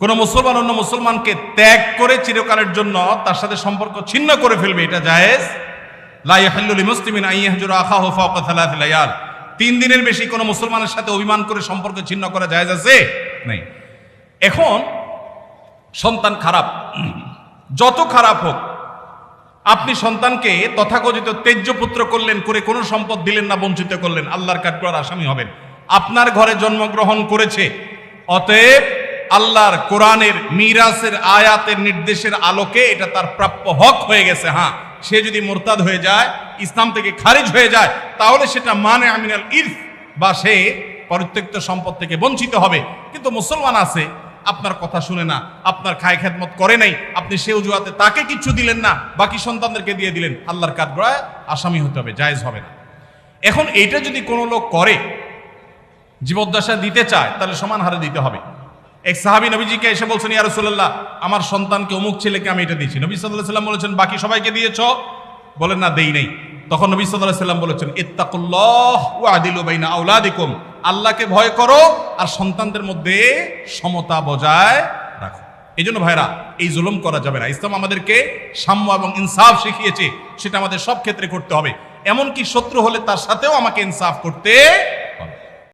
কোন মুসলমান অন্য মুসলমানকে ত্যাগ করে চিরকালের জন্য তার সাথে সম্পর্ক ছিন্ন করে ফেলবে, এটা জায়েজ? লা ইয়াহিল্লু লিমুসলিমিন আন ইয়াহজুরা আখাহু ফাওকা থালাথ লায়াল। তিন দিনের বেশি কোনো মুসলমানের সাথে অভিমান করে সম্পর্ক ছিন্ন করা জায়েজ আছে? নেই। এখন, সন্তান খারাপ। যত খারাপ হোক, আপনি সন্তানকে তথাকথিত তেজ্যপুত্র করলেন, করে কোনো সম্পদ দিলেন না, বঞ্চিত করলেন, আল্লাহর কাঠগড়ার আসামি হবেন। আপনার ঘরে জন্মগ্রহণ করেছে, অতএব আল্লাহর কোরআনের মিরাসের আয়াতের নির্দেশের আলোকে এটা তার প্রাপ্য হক হয়ে গেছে হ্যাঁ। সে যদি মোরতাদ হয়ে যায়, ইসলাম থেকে খারিজ হয়ে যায়, তাহলে সেটা মানে আমিনাল ইরফ বা সে পরিত্যক্ত সম্পদ থেকে বঞ্চিত হবে। কিন্তু মুসলমান আছে, আপনার কথা শুনে না, আপনার খায় খেদমত করে নাই, আপনি সে অজুহাতে তাকে কিছু দিলেন না, বাকি সন্তানদেরকে দিয়ে দিলেন, আল্লাহর কাঠগড়ায় আসামি হতে হবে, জায়েজ হবে না। এখন এইটা যদি কোনো লোক করে, জীবদ্দশা দিতে চায়, তাহলে সমান হারে দিতে হবে। এক সাহাবি নবীজিকে এসে বলছেন, ইয়া রাসূলুল্লাহ, আমার সন্তানকে অমুক ছেলেকে আমি এটা দিয়েছি। নবী সাল্লাল্লাহু আলাইহি সাল্লাম বলেছেন, বাকি সবাইকে দিয়েছ? বলেন, না, দেই নাই। তখন নবী সাল্লাল্লাহু আলাইহি সাল্লাম বলেছেন, ইত্তাকুল্লাহ ওয়া আদিলু বাইনা আওলাদিকুম। আল্লাহকে ভয় করো আর সন্তানদের মধ্যে সমতা বজায় রাখো। এই জন্য ভাইরা, এই জুলুম করা যাবে না। ইসলাম আমাদেরকে সাম্য এবং ইনসাফ শিখিয়েছে, সেটা আমাদের সব ক্ষেত্রে করতে হবে। এমনকি শত্রু হলে তার সাথেও আমাকে ইনসাফ করতে